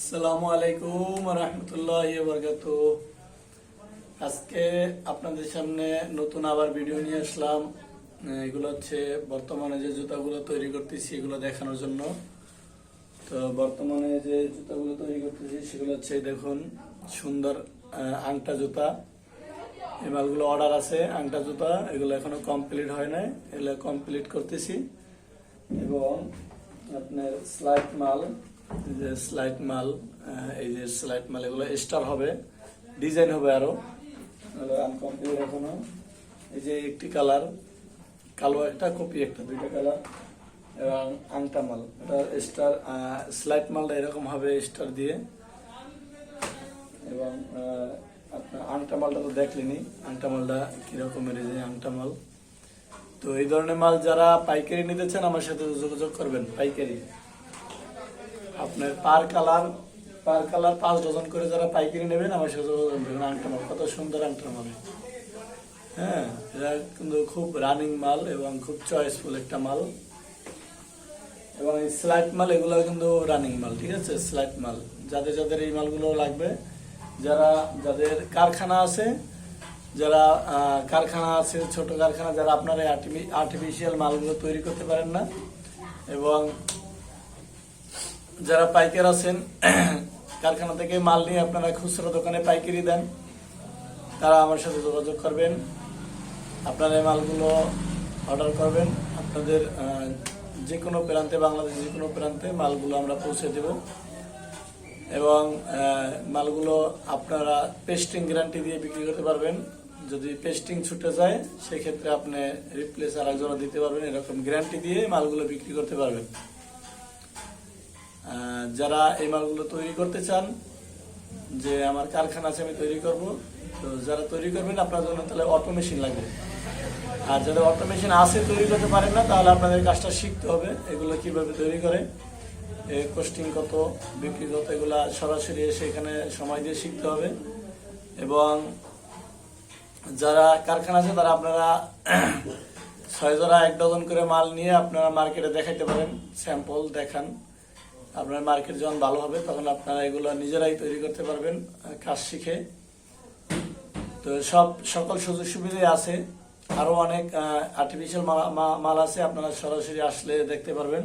আসসালামু আলাইকুম রহমতুল্লাহ বরকাত আজকে আপনাদের সামনে নতুন আবার ভিডিও নিয়ে আসলাম। এগুলো হচ্ছে বর্তমানে যে জুতাগুলো তৈরি করতেছি, এগুলো দেখানোর জন্য। তো বর্তমানে যে জুতাগুলো তৈরি করতেছি, সেগুলো হচ্ছে দেখুন, সুন্দর আংটা জুতা। এই মালগুলো অর্ডার আছে, আংটা জুতা। এগুলো এখনও কমপ্লিট হয় নাই। এগুলো কমপ্লিট করতেছি। এবং আপনার স্লাইড মাল। যে স্লাইড মাল এই যে স্লাইড মাল, এগুলো স্টার হবে ডিজাইন হবে আরও। আনকমপ্লিট এখনও। এই যে একটি কালার কালো একটা কপি একটা, দুইটা কালার এবং আংটা মাল। এটা স্টার স্লাইড মালটা এরকম হবে স্টার দিয়ে। এবং আপনার আংটা মালটা তো দেখলেনি, আংটা মালটা কিরকমের এই যে আংটা মাল। তো এই ধরনের মাল যারা পাইকারি নিতে চান, আমার সাথে যোগাযোগ করবেন, পাইকারি। আপনার পার কালার পার কালার পাঁচ ডজন করে যারা পাইকারি নেবেন, আমার সাথে যোগাযোগ করবেন। আংটা মাল, কত সুন্দর আংটা মাল। হ্যাঁ এটা কিন্তু খুব রানিং মাল এবং খুব চয়েসফুল একটা মাল। এবং এই স্লাইট মাল, এগুলো কিন্তু রানিং মাল, ঠিক আছে? স্লাইট মাল। যাদের যাদের এই মালগুলো লাগবে, যারা, যাদের কারখানা আছে, যারা কারখানা আছে, ছোট কারখানা, যারা আপনার আর্টিফিশিয়াল মালগুলো তৈরি করতে পারেন না, এবং যারা পাইকার আছেন, কারখানা থেকে মাল নিয়ে আপনারা খুচরা দোকানে পাইকারি দেন, তারা আমার সাথে যোগাযোগ করবেন। আপনারা এই মালগুলো অর্ডার করবেন। আপনাদের যে কোনো প্রান্তে, বাংলাদেশের যে কোনো প্রান্তে মালগুলো আমরা পৌঁছে দেব। এবং মালগুলো আপনারা পেস্টিং গ্যারান্টি দিয়ে বিক্রি করতে পারবেন। যদি পেস্টিং ছুটে যায়, সেক্ষেত্রে আপনি রিপ্লেস আর একজনে দিতে পারবেন। এরকম গ্যারান্টি দিয়ে মালগুলো বিক্রি করতে পারবেন। যারা এই মালগুলো তৈরি করতে চান, যে আমার কারখানা আছে, আমি তৈরি করব। তো যারা তৈরি করবেন, আপনার জন্য তাহলে অটো মেশিন লাগবে। আর যাদের অটো মেশিন আছে, তৈরি করতে পারেন না, তাহলে আপনাদের কাজটা শিখতে হবে, এগুলো কীভাবে তৈরি করে। কস্টিং কত, বিক্রি কত, এগুলা সরাসরি এসে এখানে সময় দিয়ে শিখতে হবে। এবং যারা কারখানা আছে, তারা আপনারা ছয় জোড়া এক ডজন করে মাল নিয়ে আপনারা মার্কেটে দেখাইতে পারেন, স্যাম্পল দেখান। আপনার মার্কেট যখন ভালো হবে, তখন আপনারা এগুলো নিজেরাই তৈরি করতে পারবেন কাজ শিখে। তো সব, সকল সুযোগ সুবিধাই আছে। আরও অনেক আর্টিফিশিয়াল মাল আছে, আপনারা সরাসরি আসলে দেখতে পারবেন।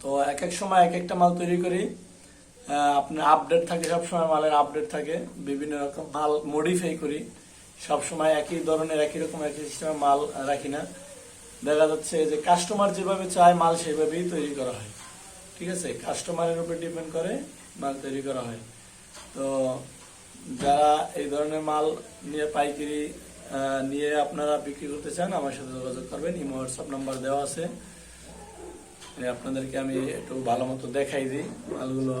তো এক এক সময় এক একটা মাল তৈরি করি। আপনার আপডেট থাকে, সব সময় মালের আপডেট থাকে। বিভিন্ন রকম মাল মডিফাই করি। সব সময় একই ধরনের, একই রকম, একই সিস্টেমের মাল রাখি না। দেখা যাচ্ছে যে কাস্টমার যেভাবে চায়, মাল সেভাবেই তৈরি করা হয়। ঠিক আছে? কাস্টমারের উপর ডিপেন্ড করে, মাল তৈরি করা হয়। তো যারা এই ধরনের মাল নিয়ে পাইকারি নিয়ে আপনারা বিক্রি করতে চান, আমার সাথে যোগাযোগ করবেন। ইমো হোয়াটসঅ্যাপ নাম্বার দেওয়া আছে। আপনাদেরকে আমি একটু ভালো মতো দেখাই দিই মালগুলো।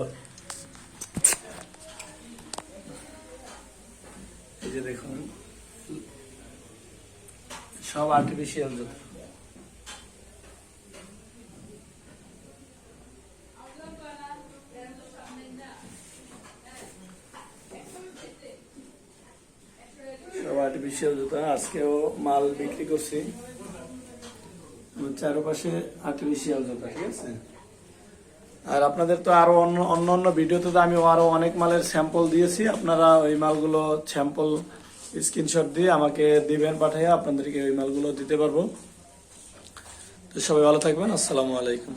এই যে দেখুন, সব আর্টিফিশিয়াল জুতো সব আর্টিফিশিয়াল জুতা আজকেও মাল বিক্রি করছি। চারপাশে আর্টিফিশিয়াল জুতা ঠিক আছে? আর আপনাদের তো আরও অন্য অন্য অন্য ভিডিওতে তো আমি আরও অনেক মালের স্যাম্পল দিয়েছি। আপনারা ওই মালগুলো স্যাম্পল স্ক্রিনশট দিয়ে আমাকে দিবেন পাঠিয়ে আপনাদেরকে ওই মালগুলো দিতে পারব। তো সবাই ভালো থাকবেন। আসসালামু আলাইকুম।